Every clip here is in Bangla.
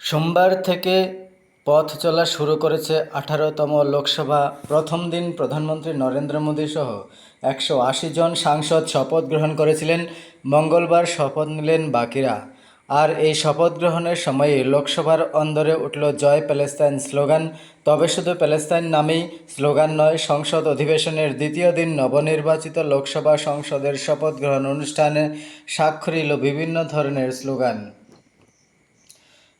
সোমবার থেকে পথ চলা শুরু করেছে আঠারোতম লোকসভা। প্রথম দিন প্রধানমন্ত্রী নরেন্দ্র মোদী সহ একশো আশি জন সাংসদ শপথ গ্রহণ করেছিলেন। মঙ্গলবার শপথ নিলেন বাকিরা। আর এই শপথ গ্রহণের সময়ে লোকসভার অন্দরে উঠল জয় প্যালেস্তাইন স্লোগান। তবে শুধু প্যালেস্তাইন নামেই স্লোগান নয়, সংসদ অধিবেশনের দ্বিতীয় দিন নবনির্বাচিত লোকসভা সংসদের শপথ গ্রহণ অনুষ্ঠানে স্বাক্ষরিল বিভিন্ন ধরনের স্লোগান।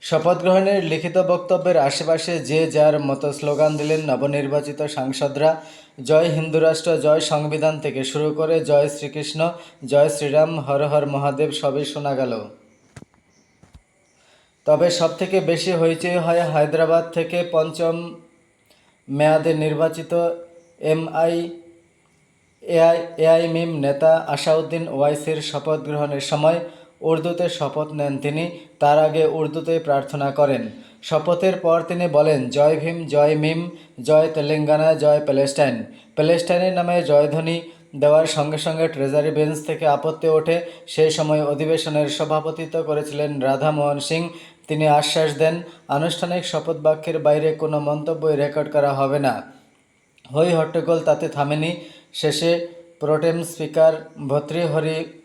শপথ গ্রহণের লিখিত বক্তব্যের আশেপাশে যে যার মতো স্লোগান দিলেন নবনির্বাচিত সাংসদরা, জয় হিন্দুরাষ্ট্র জয় সংবিধান থেকে শুরু করে জয় শ্রীকৃষ্ণ, জয় শ্রীরাম, হর হর মহাদেব সবই শোনা গেল। তবে সবথেকে বেশি হইচই হয় হায়দ্রাবাদ থেকে পঞ্চম মেয়াদে নির্বাচিত এমআই, এআই এআইমিম নেতা আসাউদ্দিন ওয়াইসির শপথ গ্রহণের সময় উর্দুতে শপথ নেন তিনি। তার আগে উর্দুতে প্রার্থনা করেন। শপথের পর তিনি বলেন, জয় ভীম, জয় মিম, জয় তেলেঙ্গানা, জয় প্যালেস্টাইন। প্যালেস্টাইনের নামে জয়ধ্বনি দেওয়ার সঙ্গে সঙ্গে ট্রেজারি বেঞ্চ থেকে আপত্তি ওঠে। সেই সময় অধিবেশনের সভাপতিত্ব করেছিলেন রাধামোহন সিং। তিনি আশ্বাস দেন, আনুষ্ঠানিক শপথ বাক্যের বাইরে কোনো মন্তব্যই রেকর্ড করা হবে না। হই হট্টগোল তাতে থামেনি। শেষে প্রোটেম স্পিকার ভর্তৃহরি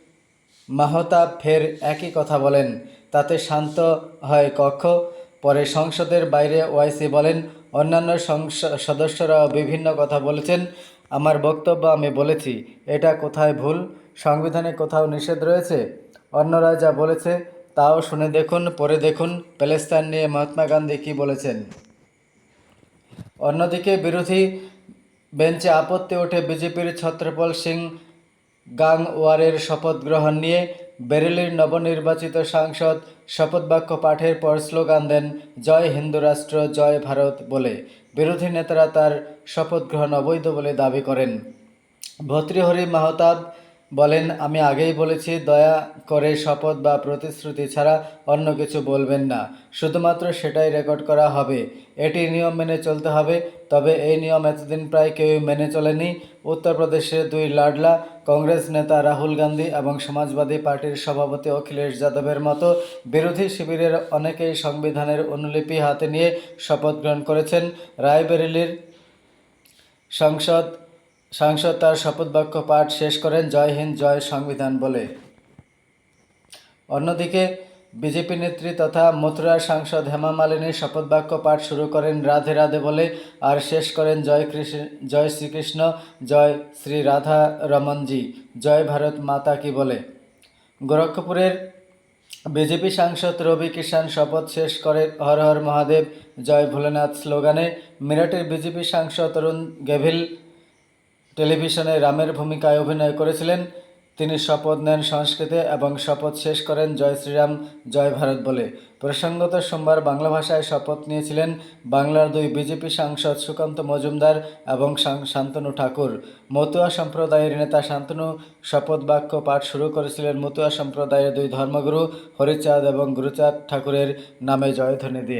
মাহতাব ফের একই কথা বলেন। তাতে শান্ত হয় কক্ষ। পরে সংসদের বাইরে ওয়াইসি বলেন, অন্যান্য সদস্যরাও বিভিন্ন কথা বলেছেন। আমার বক্তব্য আমি বলেছি। এটা কোথায় ভুল? সংবিধানে কোথাও নিষেধ রয়েছে? অন্যরা যা বলেছে তাও শুনে দেখুন পরে দেখুন প্যালেস্তাইন নিয়ে মহাত্মা গান্ধী কী বলেছেন? অন্যদিকে বিরোধী বেঞ্চে আপত্তি ওঠে বিজেপির ছত্রপল সিং গাংওয়ারের শপথ গ্রহণ নিয়ে বেরেলির নবনির্বাচিত সাংসদ শপথ বাক্য পাঠের পর স্লোগান দেন, জয় হিন্দু রাষ্ট্র, জয় ভারত বলে। বিরোধী নেতারা তার শপথ গ্রহণ অবৈধ বলে দাবি করেন। ভর্তৃহরি মাহতাব বলেন, আমি আগেই বলেছি, দয়া করে শপথ বা প্রতিশ্রুতি ছাড়া অন্য কিছু বলবেন না। শুধুমাত্র সেটাই রেকর্ড করা হবে। এটি নিয়ম মেনে চলতে হবে, তবে এই নিয়ম এতদিন প্রায় কেউই মেনে চলেনি। উত্তরপ্রদেশের দুই লাডলা, কংগ্রেস নেতা রাহুল গান্ধী এবং সমাজবাদী পার্টির সভাপতি অখিলেশ যাদবের মতো বিরোধী শিবিরের অনেকেই সংবিধানের অনুলিপি হাতে নিয়ে শপথ গ্রহণ করেছেন। রায়বেরেলির সংসদ সাংসদ তার শপথ বাক্য পাঠ শেষ করেন জয় হিন্দ, জয় সংবিধান বলে। অন্যদিকে, বিজেপি নেত্রী তথা মথুরার সাংসদ হেমা মালিনী শপথ বাক্য পাঠ শুরু করেন রাধে রাধে বলে আর শেষ করেন জয় কৃষ্ণ, জয় শ্রীকৃষ্ণ, জয় শ্রী রাধা রমনজি জয় ভারত মাতা কি বলে। গোরক্ষপুরের বিজেপি সাংসদ রবি কিষাণ শপথ শেষ করে হর হর মহাদেব, জয় ভোলেনাথ স্লোগানে। মিরাটের বিজেপি সাংসদ তরুণ গেভিল টেলিভিশনে রামের ভূমিকায় অভিনয় করেছিলেন। তিনি শপথ নেন সংস্কৃতে এবং শপথ শেষ করেন জয় শ্রীরাম, জয় ভারত বলে। প্রসঙ্গত সোমবার বাংলা ভাষায় শপথ নিয়েছিলেন বাংলার দুই বিজেপি সাংসদ সুকান্ত মজুমদার এবং শান্তনু ঠাকুর। মতুয়া সম্প্রদায়ের নেতা শান্তনু শপথ বাক্য পাঠ শুরু করেছিলেন মতুয়া সম্প্রদায়ের দুই ধর্মগুরু হরিচাঁদ এবং গুরুচাঁদ ঠাকুরের নামে জয়ধ্বনি দিয়ে।